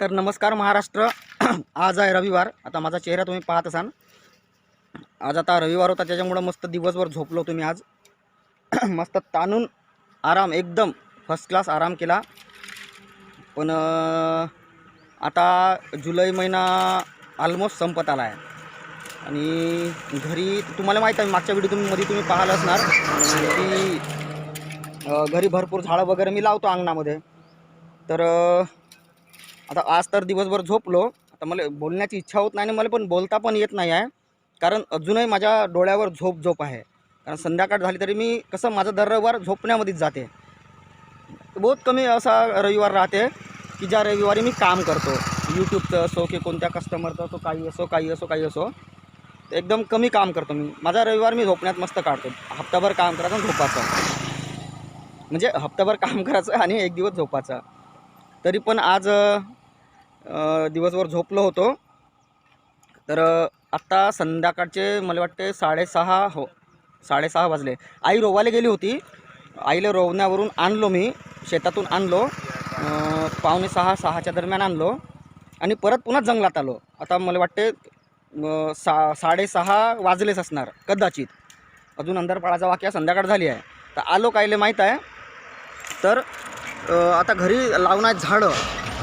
तर नमस्कार महाराष्ट्र. आज आहे रविवार. आता माझा चेहरा तुम्ही पाहत असाल. आज आता रविवार होता त्याच्यामुळं मस्त दिवसभर झोपलो तुम्ही आज. मस्त ताणून आराम एकदम फर्स्ट क्लास आराम केला. पण आता जुलै महिना ऑलमोस्ट संपत आला आहे आणि घरी तुम्हाला माहीत आहे मागच्या व्हिडिओ तुम्ही मध्ये तुम्ही पाहिलं असणार की घरी भरपूर झाडं वगैरे मी लावतो अंगणामध्ये. तर आता आज तर दिवसभर झोपलो. आता मला बोलण्याची इच्छा होत नाही आणि मला पण बोलता पण येत नाही आहे. कारण अजूनही माझ्या डोळ्यावर झोप झोप आहे. कारण संध्याकाळ झाली तरी मी कसं माझं दर रविवार झोपण्यामध्येच जाते. बहुत कमी असा रविवार राहते की ज्या रविवारी मी काम करतो. यूट्यूबचं असो की कोणत्या कस्टमरचं असो काही असो काही असो काही असो एकदम कमी काम करतो मी. माझा रविवार मी झोपण्यात मस्त काढतो. हप्ताभर काम करायचं आणि झोपायचं. म्हणजे हप्ताभर काम करायचं आणि एक दिवस झोपायचं. तरी पण आज दिवसभर झोपलो होतो. तर आत्ता संध्याकाळचे मला वाटते साडेसहा हो साडेसहा वाजले. आई रोवायला गेली होती. आईला रोवण्यावरून आणलो मी शेतातून आणलो. पावणे सहा सहाच्या दरम्यान आणलो. आणि परत पुन्हा जंगलात आलो. आता मला वाटते सा साडेसहा वाजलेच असणार कदाचित. अजून अंधारपाळाचा वाक्या संध्याकाळ झाली आहे. तर आलो कायले माहीत आहे. तर आता घरी लावणार झाडं.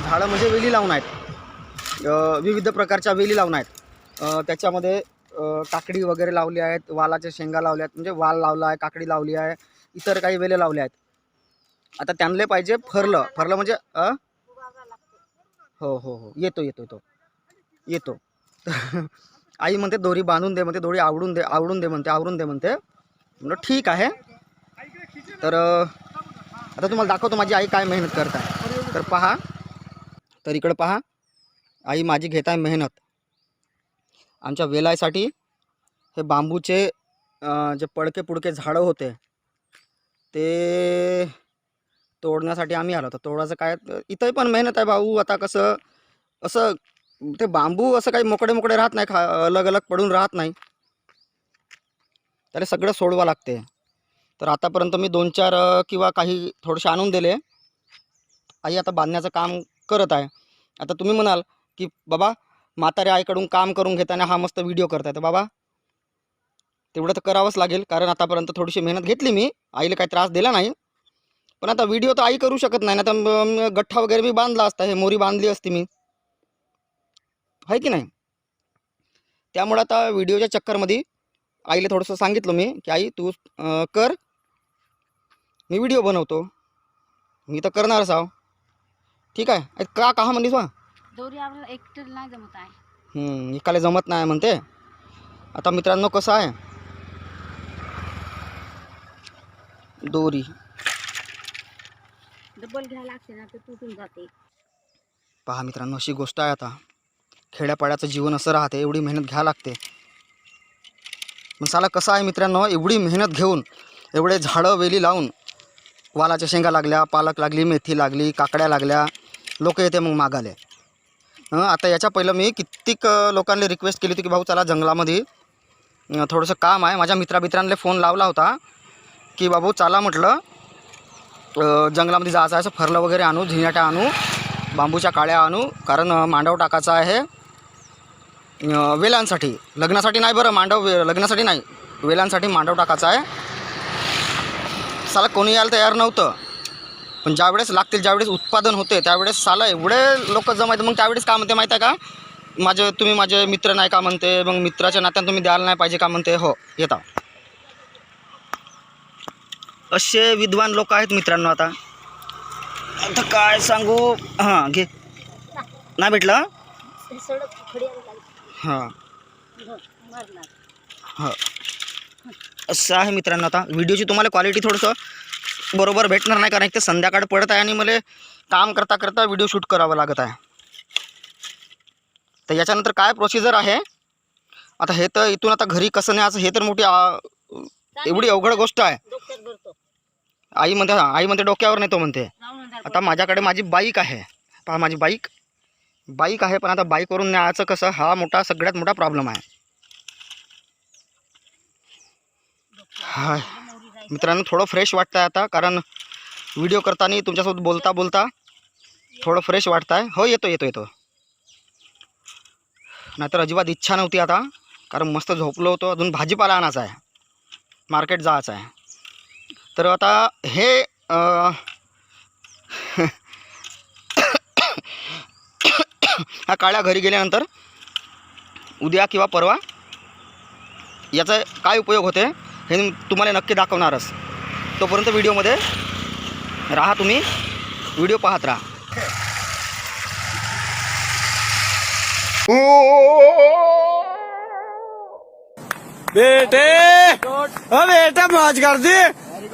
झाडं म्हणजे वेली लावून आहेत. विविध प्रकारच्या वेली लावून आहेत. त्याच्यामध्ये काकडी वगैरे लावली आहेत वालाच्या शेंगा लावल्या आहेत म्हणजे वाल लावला आहे काकडी लावली आहे इतर काही वेले लावल्या आहेत. आता त्यांना पाहिजे फरलं. फरलं म्हणजे हो हो हो. येतो येतो येतो. येतो. आई म्हणते दोरी बांधून दे म्हणते दोरी आवडून दे आवडून दे म्हणते आवरून दे म्हणते. म्हणलं ठीक आहे. तर आता तुम्हाला दाखवतो माझी आई काय मेहनत करत आहे. तर पहा. तर इकडं पहा. आई माझी घेत आहे मेहनत. आमच्या वेलायसाठी हे बांबूचे जे पडके पुडके झाडं होते ते तोडण्यासाठी आम्ही आलो. होतो तोडायचं काय इथंही पण मेहनत आहे भाऊ. आता कसं असं ते बांबू असं काही मोकळे मोकळे राहत नाही खा अलग अलग पडून राहत नाही. त्याला सगळं सोडवा लागते. तर आतापर्यंत मी दोन चार किंवा काही थोडेसे आणून दिले. आई आता बांधण्याचं काम करत आहे. आता तुम्ही म्हणाल की बाबा म्हाताऱ्या आईकडून काम करून घेताना हा मस्त व्हिडिओ करताय तर बाबा तेवढं तर करावंच लागेल कारण आतापर्यंत थोडीशी मेहनत घेतली मी. आईला काही त्रास दिला नाही. पण आता व्हिडिओ तर आई करू शकत नाही ना तर गठ्ठा वगैरे मी बांधला असता हे मोरी बांधली असती मी. आहे की नाही? त्यामुळं आता व्हिडिओच्या चक्करमध्ये आईला थोडंसं सांगितलं मी की आई तू कर. मी व्हिडिओ बनवतो. मी तर करणारच आहो. ठीक आहे. का का म्हणलीस वा दोरी आपल्याला एकटं नाही जमत आहे. हम्म, एकाला जमत नाही म्हणते. आता मित्रांनो कसं आहे? दोरी. डबल घ्यायला लागते ना तर तुटून जाते. पहा मित्रांनो अशी गोष्ट आहे आता. खेड्यापाड्याचं जीवन असं राहते एवढी मेहनत घ्यावी लागते. मग साला कसं आहे मित्रांनो एवढी मेहनत घेऊन एवढे झाडं वेली लावून वालाच्या शेंगा लागल्या पालक लागली मेथी लागली काकड्या लागल्या लोक येते मग मागाले. आता याच्या पहिलं मी कित्येक लोकांनी लोकांना रिक्वेस्ट केली होती की भाऊ चला जंगलामध्ये थोडंसं काम आहे. माझ्या मित्रामित्रांना फोन लावला होता की बाबू चला म्हटलं जंगलामध्ये जायचं असं फरलं वगैरे आणू झिण्याट्या आणू बांबूच्या काळ्या आणू कारण मांडव टाकायचा आहे वेलांसाठी. लग्नासाठी नाही बरं मांडव वे- लग्नासाठी नाही. वेलांसाठी मांडव टाकायचा आहे. साला कोणी यायला तयार नव्हतं. पण ज्यावेळेस लागतील ज्यावेळेस उत्पादन होते त्यावेळेस साला एवढे लोक जमायचे. मग त्यावेळेस का म्हणते माहीत आहे का? माझे तुम्ही माझे मित्र नाही का म्हणते? मग मित्राच्या नात्यानं तुम्ही द्यायला नाही पाहिजे का म्हणते? हो येता. असे विद्वान लोक आहेत मित्रांनो आता. आता काय सांगू? हां घे. नाही भेटलं? हां. हां. असं आहे मित्रांनो आता. व्हिडिओची तुम्हाला क्वालिटी थोडंसं बरोबर भेटणार नाही कारण एक तर संध्याकाळ पडत आहे आणि मला काम करता करता व्हिडिओ शूट करावं लागत आहे. तर याच्यानंतर काय प्रोसिजर आहे? आता हे तर इथून आता घरी कसं न्यायचं हे तर मोठी एवढी अवघड गोष्ट आहे. आई म्हणते आई म्हणते डोक्यावर नेतो म्हणते. आता माझ्याकडे माझी बाईक आहे. पहा माझी बाईक बाईक आहे पण आता बाईकवरून न्यायचं कसं हा मोठा सगळ्यात मोठा प्रॉब्लेम आहे. हाय. मित्रांनो थोडं फ्रेश वाटतं आहे आता कारण व्हिडिओ करताना तुमच्यासोबत बोलता बोलता थोडं फ्रेश वाटत आहे हो येतो येतो येतो. नाहीतर अजिबात इच्छा नव्हती आता कारण मस्त झोपलो होतो. अजून भाजीपाला आणायचा आहे. मार्केट जायचं आहे. तर आता हे अं, काळ्या घरी गेल्यानंतर उद्या किंवा परवा याचा काय उपयोग होते? हे तुम्हाला नक्की दाखवणारच. तोपर्यंत व्हिडिओमध्ये राहा तुम्ही. व्हिडिओ पाहत राहा. बेटे! ओ बेटे मौज कर दी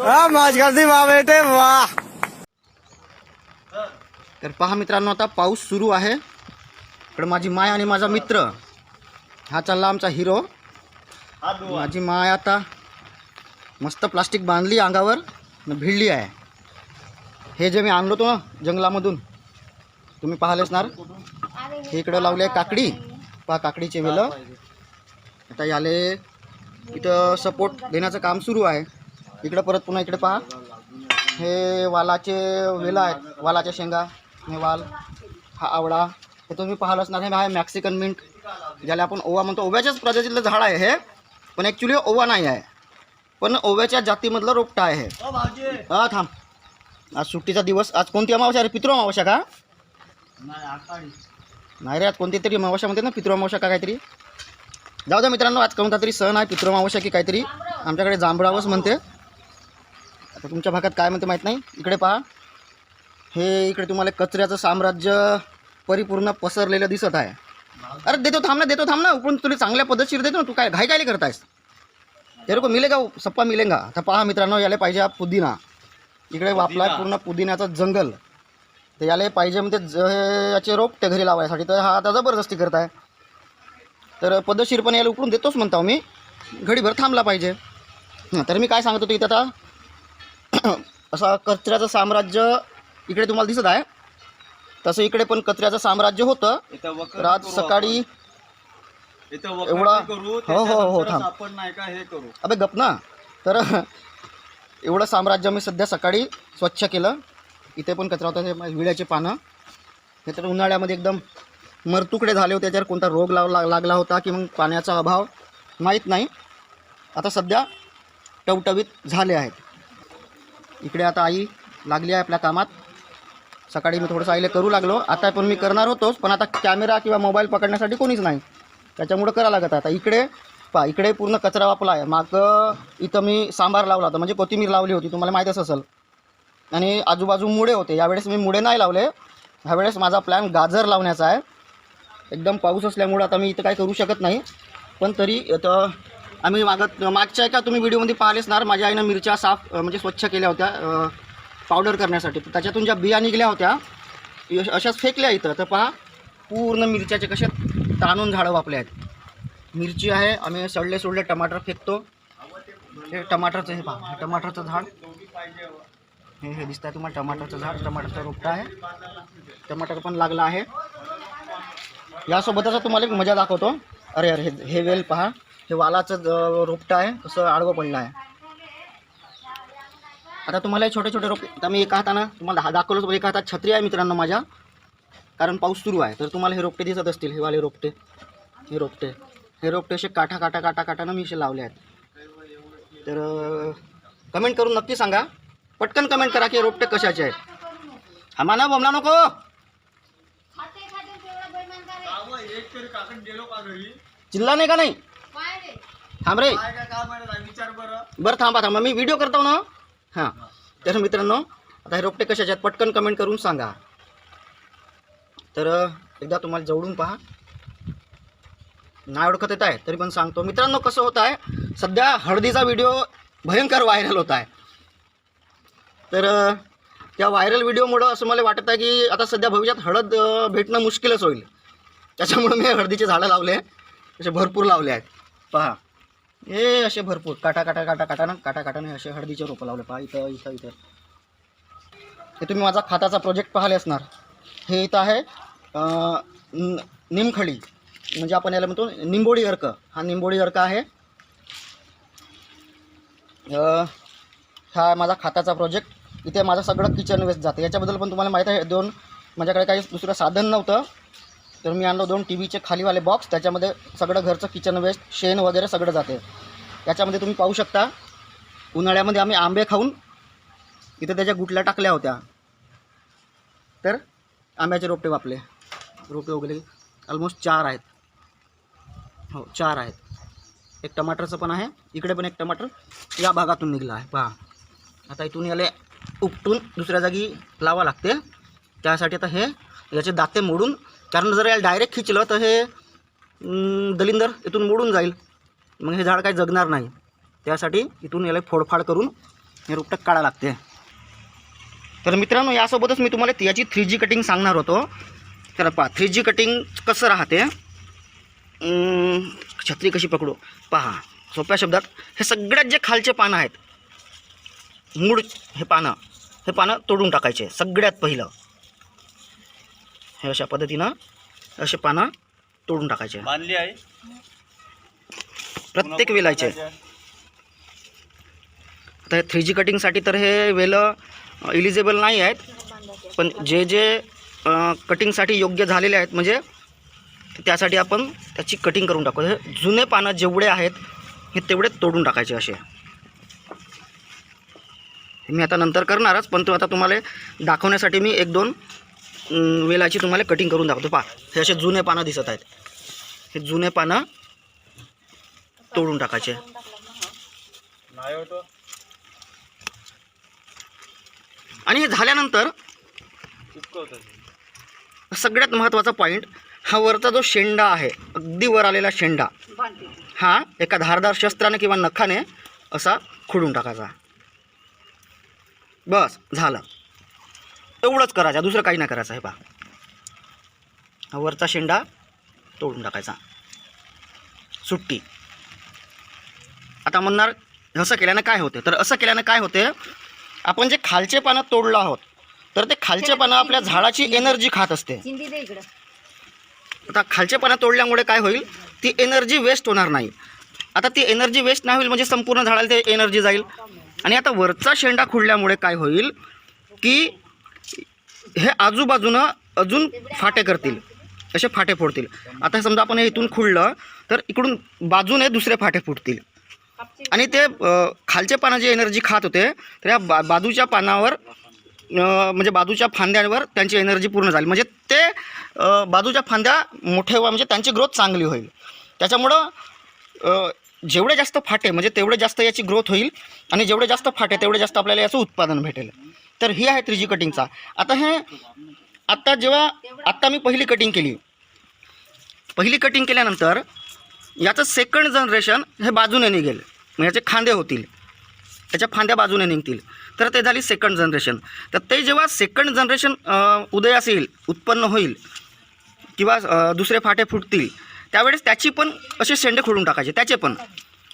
हाँ मौज कर दी वाह बेटे वाह तर पहा मित्रांनो आता पाऊस सुरू आहे. इकडे माझी माय आणि माझा मित्र. हा चालला आमचा हिरो माझी माय आता मस्त प्लास्टिक बांधली अंगावर न भिडली आहे. हे जे मी आणलो होतो ना जंगलामधून तुम्ही पाहिले असणार हे इकडं लावले आहे काकडी. पहा काकडीचे वेलं आता याले इथं सपोर्ट देण्याचं काम सुरू आहे. इकडं परत पुन्हा इकडे पहा. हे वालाचे वेलं आहेत. वालाच्या शेंगा हे वाल हा आवळा. हे तुम्ही पाहिलं असणार हे आहे मॅक्सिकन मिंट ज्याला आपण ओवा म्हणतो. ओव्याच्याच प्रजातीतलं झाड आहे हे. पण ॲक्च्युली ओवा नाही आहे. पण ओव्याच्या जातीमधलं रोपटं आहे. हे थांब. आज सुट्टीचा दिवस. आज कोणती अमावस्या रे? पितृ अमावस्या का? नाही रे आज कोणती तरी अमावस्या म्हणते ना पितृ अमावस्या का काहीतरी? जाऊ द्या मित्रांनो आज कोणता तरी सण आहे पितृ अमावस्या की काहीतरी? आमच्याकडे जांभळावच म्हणते. आता तुमच्या भागात काय म्हणते माहीत नाही? इकडे पहा. हे इकडे तुम्हाला कचऱ्याचं साम्राज्य परिपूर्ण पसरलेलं दिसत आहे. अरे देतो थांब ना देतो थांब ना. पण तुला चांगल्या पद्धतशीर देतो ना. तू काय घाई काय करतायस? तेरे को मिलेगा वो सप्पा मिलेगा। आता पहा मित्रांनो याला पाहिजे हा पुदिना. इकडे वापला पूर्ण पुदिन्याचं जंगल. तर याला पाहिजे म्हणजे ज याचे रोप ते घरी लावायसाठी. तर हा आता जबरदस्ती करताय. तर पद्धतशीरपणे याला उकडून देतोच म्हणतो मी. घडीभर थांबला पाहिजे. हं, तर मी काय सांगत होतो इथं आता? असा कचऱ्याचं साम्राज्य इकडे तुम्हाला दिसत आहे. तसं इकडे पण कचऱ्याचं साम्राज्य होतं. आज सकाळी एवढा- हो, हो, हो, थांब. आपण नाही का हे करू. अबे गप ना. तर एवढं साम्राज्य मी सध्या सकाळी स्वच्छ केलं. इथे पण कचरा होता विड्याचे पानं. हे तर उन्हाळ्यामध्ये एकदम मरतुकडे झाले होते त्याच्यावर कोणता रोग लाव लाग- लागला होता की मग पाण्याचा अभाव माहीत नाही. आता सध्या टवटवीत झाले आहेत. इकडे आता आई लागली आहे आपल्या कामात. सकाळी मी थोडंसं आईला करू लागलो. आता पण मी करणार होतोच पण आता कॅमेरा किंवा मोबाईल पकडण्यासाठी कोणीच नाही. त्याच्यामुळं करा लागत आता. इकडे पा इकडे पूर्ण कचरा वापला आहे. माग इथं मी सांबार लावला होता. म्हणजे कोथिंबीर लावली होती तुम्हाला माहीतच असेल. आणि आजूबाजू मुळे होते. यावेळेस मी मुळे नाही लावले. ह्यावेळेस माझा प्लॅन गाजर लावण्याचा आहे. एकदम पाऊस असल्यामुळं आता मी इथं काय करू शकत नाही. पण तरी तर आम्ही मागत मागच्या एका तुम्ही व्हिडिओमध्ये पाहिलेच ना माझ्या आईनं मिरच्या साफ म्हणजे स्वच्छ केल्या होत्या पावडर करण्यासाठी. त्याच्यातून ज्या बिया निघल्या होत्या अशाच फेकल्या इथं. तर पहा पूर्ण मिरच्याचे कशा ताणून झाडं वापले आहेत. मिरची आहे आम्ही सडले सोडले टमाटर फेकतो. हे टमाटरचं हे पहा टमाटरचं झाड. हे हे दिसतं आहे तुम्हाला टमाटरचं झाड टमाटरचा रोपटा आहे. टमाटर पण लागला आहे. यासोबतच तुम्हाला एक मजा दाखवतो. अरे अरे हे हे वेल पहा. हे वालाचं रोपटं आहे कसं आडवं पडलं आहे. आता तुम्हाला हे छोटे छोटे रोप आता मी एका हातानं तुम्हाला हा दाखवलं एका हातात छत्री आहे मित्रांनो माझ्या. कारण पाऊस सुरू आहे. तर तुम्हाला हे रोपटे दिसत असतील. हे वाले रोपटे. हे रोपटे. हे रोपटे असे काठा काटा काटा काटानं मी असे लावले आहेत. तर कमेंट करून नक्की सांगा. पटकन कमेंट करा की हे रोपटे कशाचे आहेत. हा माना बोमला नको. चिल्ला नाही का नाही? थांब रे. बरं बरं थांबा थांबा. मी व्हिडिओ करतो ना. हां. तर मित्रांनो आता हे रोपटे कशाचे आहेत? पटकन कमेंट करून सांगा. तर एकदा तुम्हाला जवळून पहा. नाही ओळखत येत आहे तरी पण सांगतो. मित्रांनो कसं होत आहे सध्या हळदीचा व्हिडिओ भयंकर व्हायरल होत आहे. तर त्या व्हायरल व्हिडिओमुळं असं मला वाटत आहे की आता सध्या भविष्यात हळद भेटणं मुश्किलच होईल. त्याच्यामुळं मी हळदीचे झाडं लावले असे भरपूर लावले आहेत. पहा. हे असे भरपूर. काटा काटा काटा काटानं काटा काटाने असे हळदीचे रोपं लावले. पहा इथं इथं इथं. हे तुम्ही माझा खाताचा प्रोजेक्ट पाहिले असणार. हे इथं आहे. निमखडी. म्हणजे आपण याला म्हणतो निंबोडी अर्क. हा निंबोडी अर्क आहे. हा माझा खाताचा प्रोजेक्ट इथे माझं सगळं किचन वेस्ट जातं. याच्याबद्दल पण तुम्हाला माहीत आहे. दोन माझ्याकडे काही दुसरं साधन नव्हतं. तर मी आणलो दोन टी व्हीचे खालीवाले बॉक्स त्याच्यामध्ये सगळं घरचं किचन वेस्ट शेण वगैरे सगळं जाते. त्याच्यामध्ये तुम्ही पाहू शकता. उन्हाळ्यामध्ये आम्ही आंबे खाऊन इथं त्याच्या गुटल्या टाकल्या होत्या. तर आंब्याचे रोपटे वापले रोपे वगैरे ऑलमोस्ट चार आहेत. हो चार आहेत. एक टमाटरचं पण आहे. इकडे पण एक टमाटर या भागातून निघला आहे. पहा. आता इथून याला उपटून दुसऱ्या जागी लावा लागते. त्यासाठी आता हे याचे दाते मोडून कारण जर याला डायरेक्ट खिचलं तर हे दलिंदर इथून मोडून जाईल. मग हे झाड काही जगणार नाही. त्यासाठी इथून याला फोडफाड करून हे रोपटं काढा लागते. तर मित्रांनो यासोबतच मी तुम्हाला याची थ्री जी कटिंग सांगणार होतो. तर पहा थ्री जी कटिंग कसं राहते? छत्री कशी पकडू? पहा सोप्या शब्दात हे सगळ्यात जे खालचे पानं आहेत मूळ हे पानं हे पानं तोडून टाकायचे सगळ्यात पहिलं. हे अशा पद्धतीनं असे पानं तोडून टाकायचे. बांधली आहे. प्रत्येक वेलायचे आता हे थ्री जी कटिंगसाठी तर हे वेलं इलिजिबल नाही आहेत. पण जे जे कटिंगसाठी योग्य झालेले आहेत म्हणजे त्यासाठी आपण त्याची कटिंग करून टाकू. हे जुने पानं जेवढे आहेत हे तेवढे तोडून टाकायचे असे. मी आता नंतर करणारच पण तो आता तुम्हाला दाखवण्यासाठी मी एक दोन वेलाची तुम्हाला कटिंग करून दाखवतो. पा हे असे जुने पानं दिसत आहेत. हे जुने पानं तोडून टाकायचे नाही होतो आणि हे झाल्यानंतर सगळ्यात महत्त्वाचा पॉईंट हा वरचा जो शेंडा आहे अगदी वर आलेला शेंडा हा एका धारदार शस्त्राने किंवा नखाने असा खुडून टाकायचा. बस झालं. एवढंच करायचं दुसरं काही नाही करायचं हे पहा. हा वरचा शेंडा तोडून टाकायचा. सुट्टी. आता म्हणणार असं केल्यानं काय होते? तर असं केल्यानं काय होते? आपण जे खालचे पानं तोडलं आहोत तर ते खालचे पानं आपल्या झाडाची एनर्जी खात असते. आता खालचे पानं तोडल्यामुळे काय होईल? ती एनर्जी वेस्ट होणार नाही. आता ती एनर्जी वेस्ट नाही होईल म्हणजे संपूर्ण झाडाला ते एनर्जी जाईल. आणि आता वरचा शेंडा खुडल्यामुळे काय होईल? की हे आजूबाजूनं अजून फाटे करतील. असे फाटे फोडतील. आता समजा आपण हे इथून खुडलं तर इकडून बाजूने दुसरे फाटे फुटतील. आणि ते खालच्या खालचे एनर्जी खात होते तर या बा बाजूच्या पानावर म्हणजे बाजूच्या फांद्यांवर त्यांची एनर्जी पूर्ण झाली. म्हणजे ते बाजूच्या फांद्या मोठे व्हा म्हणजे त्यांची ग्रोथ चांगली होईल. त्याच्यामुळं जेवढे जास्त फाटे म्हणजे तेवढे जास्त याची ग्रोथ होईल आणि जेवढे जास्त फाटे तेवढे जास्त आपल्याला याचं उत्पादन भेटेल. तर ही आहे थ्री कटिंगचा. आता हे आत्ता जेव्हा आत्ता मी पहिली कटिंग केली. पहिली कटिंग केल्यानंतर याचं सेकंड जनरेशन हे बाजूने निघेल. मग याचे खांदे होतील. त्याच्या फांद्या बाजूने निघतील. तर ते झाली सेकंड जनरेशन तर ते जेव्हा सेकंड जनरेशन उदयास येईल उत्पन्न होईल किंवा दुसरे फाटे फुटतील त्यावेळेस त्याची पण असे शेंडे खोडून टाकायचे. त्याचे पण.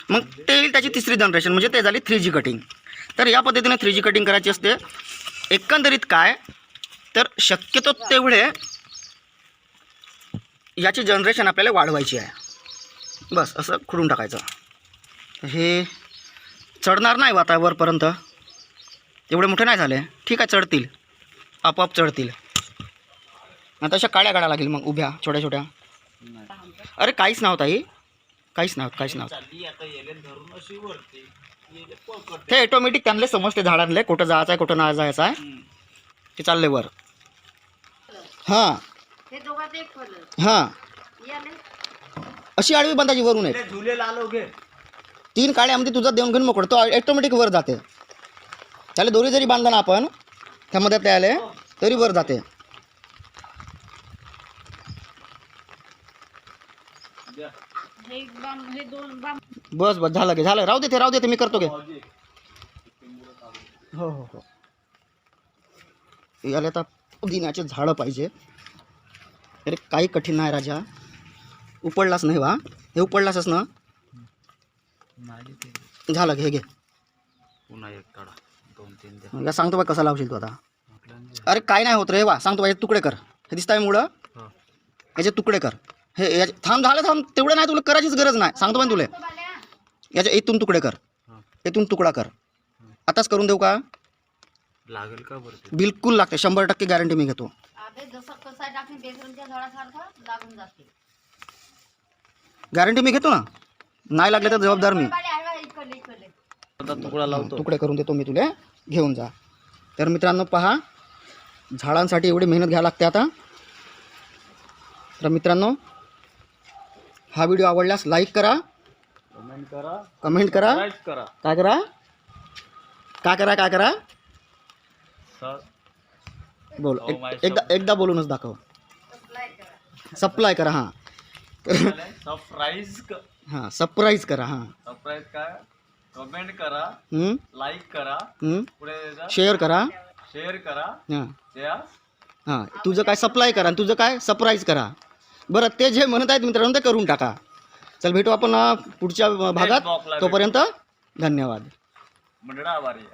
मग ते येईल त्याची तिसरी जनरेशन म्हणजे ते झाली थ्री जी कटिंग तर या पद्धतीने थ्री जी कटिंग करायची असते. एकंदरीत काय? तर शक्यतो तेवढे याची जनरेशन आपल्याला वाढवायची आहे. बस असं खुडून टाकायचं. हे चढणार नाही वातावरपर्यंत एवढे मोठे नाही झाले. ठीक आहे चढतील. आपोआप चढतील. आता अशा काड्या काढा लागेल मग उभ्या छोट्या छोट्या. अरे काहीच नव्हता ही काहीच नव्हतं काहीच पकड ते ऑटोमॅटिक त्यांना समजते झाडांले कुठं जायचं आहे कुठं नाही जायचं आहे. ते चालले वर. हां. हे दोघात एक फरक हां याले अशी आडवी बांधायची वरून एक झुले लालो घे तीन काड्यामध्ये तुझा देऊन घेऊन मोकळ. तो ऑटोमॅटिक वर जाते. त्याला दोरी जरी बांधला ना आपण त्या मध्यात आले तरी वर जाते. हे हे बस बस झालं गे झालं. राहू दे ते राहू दे ते मी करतो गे. हो हो हो. याला आता पुदिन्याचे झाडं पाहिजे. अरे काही कठीण नाही राजा. उपडलाच नाही वा हे उपडलासच ना. झालं घे घे. पुन्हा एक काढा. दोन तीन द्या या सांगतो बा कसा लावशील तू आता. अरे काय नाही होत रे वा सांगतो बा तुकडे कर. हे दिसत आहे मुळं? हा. याचे तुकडे कर. हे याचे थांब झालं थांब. तेवढं नाही तुला करायचीच गरज नाही. सांगतो पण तुला. याच्या इथून तुकडे कर. हा. इथून तुकडा कर. आताच करून देऊ का? लागेल का बरं ते? बिलकुल लागते. शंभर टक्के गॅरंटी मी घेतो. गॅरंटी मी घेतो ना? नाही लागले तर जबाबदार मी. तुकडा लावतो. तुकडे करून देतो मी तुला. घेऊन जा. तर मित्रांनो पहा झाडांसाठी एवढी मेहनत घ्यावी लागते आता. तर मित्रांनो हा व्हिडिओ आवडल्यास लाईक करा. कमेंट करा. कमेंट करा. लाईक करा. काय करा? काय करा काय करा? बोल. Oh एकदा एकदा बोलूनच दाखव. सप्लाय करा. हां सरप्राईज हां सरप्राईज करा हां. सरप्राईज काय? कमेंट करा लाईक करा. पुढे शेअर करा. शेअर करा. हां. त्या हां तुझं काय सप्लाय करा आणि तुझं काय सरप्राईज करा. बरं ते जे म्हणत आहेत मित्रांनो ते करून टाका. चल भेटू आपण पुढच्या भागात. तोपर्यंत धन्यवाद. मंडळा आभारी